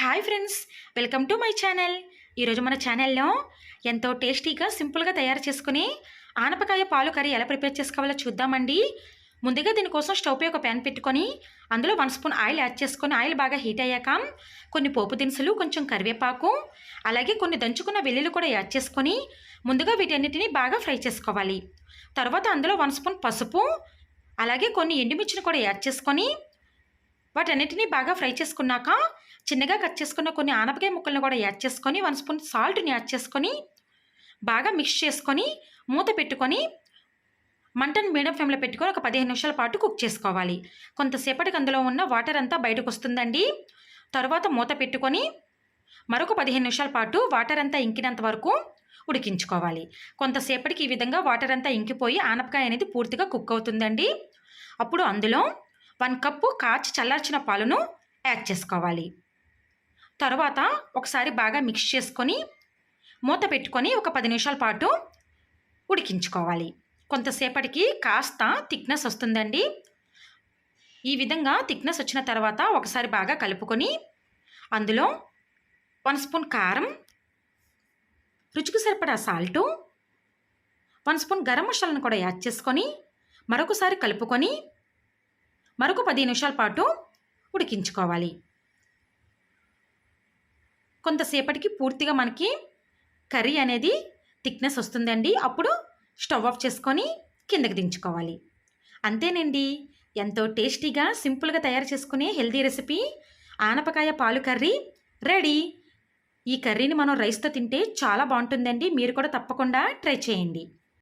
Hi friends welcome to my channel. ఈరోజు మన ఛానల్లో ఎంతో టేస్టీగా సింపుల్గా తయారు చేసుకుని ఆనపకాయ పాలు కర్రీ ఎలా ప్రిపేర్ చేసుకోవాలో చూద్దామండి. ముందుగా దీనికోసం స్టవ్పై ఒక ప్యాన్ పెట్టుకొని అందులో వన్ స్పూన్ ఆయిల్ యాడ్ చేసుకొని ఆయిల్ బాగా హీట్ అయ్యాక కొన్ని పోపు దినుసులు కొంచెం కరివేపాకు అలాగే కొన్ని దంచుకున్న వెల్లుల్లి కూడా యాడ్ చేసుకొని ముందుగా వీటన్నిటిని బాగా ఫ్రై చేసుకోవాలి. తర్వాత అందులో వన్ స్పూన్ పసుపు అలాగే కొన్ని ఎండుమిర్చిని కూడా యాడ్ చేసుకొని వాటన్నిటినీ బాగా ఫ్రై చేసుకున్నాక చిన్నగా కట్ చేసుకున్న కొన్ని ఆనపకాయ ముక్కలను కూడా యాడ్ చేసుకొని వన్ స్పూన్ సాల్ట్ని యాడ్ చేసుకొని బాగా మిక్స్ చేసుకొని మూత పెట్టుకొని మంటను మీడియం ఫ్లేమ్లో పెట్టుకొని ఒక పదిహేను నిమిషాల పాటు కుక్ చేసుకోవాలి. కొంతసేపటికి అందులో ఉన్న వాటర్ అంతా బయటకు వస్తుందండి. తర్వాత మూత పెట్టుకొని మరొక పదిహేను నిమిషాల పాటు వాటర్ అంతా ఇంకినంత వరకు ఉడికించుకోవాలి. కొంతసేపటికి ఈ విధంగా వాటర్ అంతా ఇంకిపోయి ఆనపకాయ అనేది పూర్తిగా కుక్ అవుతుందండి. అప్పుడు అందులో వన్ కప్పు కాచి చల్లార్చిన పాలను యాడ్ చేసుకోవాలి. తర్వాత ఒకసారి బాగా మిక్స్ చేసుకొని మూత పెట్టుకొని ఒక పది నిమిషాల పాటు ఉడికించుకోవాలి. కొంతసేపటికి కాస్త థిక్నెస్ వస్తుందండి. ఈ విధంగా థిక్నెస్ వచ్చిన తర్వాత ఒకసారి బాగా కలుపుకొని అందులో వన్ స్పూన్ కారం రుచికి సరిపడా సాల్టు వన్ స్పూన్ గరం మసాలాను కూడా యాడ్ చేసుకొని మరొకసారి కలుపుకొని మరొక పది నిమిషాల పాటు ఉడికించుకోవాలి. కొంతసేపటికి పూర్తిగా మనకి కర్రీ అనేది థిక్నెస్ వస్తుందండి. అప్పుడు స్టవ్ ఆఫ్ చేసుకొని కిందకి దించుకోవాలి. అంతేనండి. ఎంతో టేస్టీగా సింపుల్గా తయారు చేసుకునే హెల్దీ రెసిపీ ఆనపకాయ పాలు కర్రీ రెడీ. ఈ కర్రీని మనం రైస్తో తింటే చాలా బాగుంటుందండి. మీరు కూడా తప్పకుండా ట్రై చేయండి.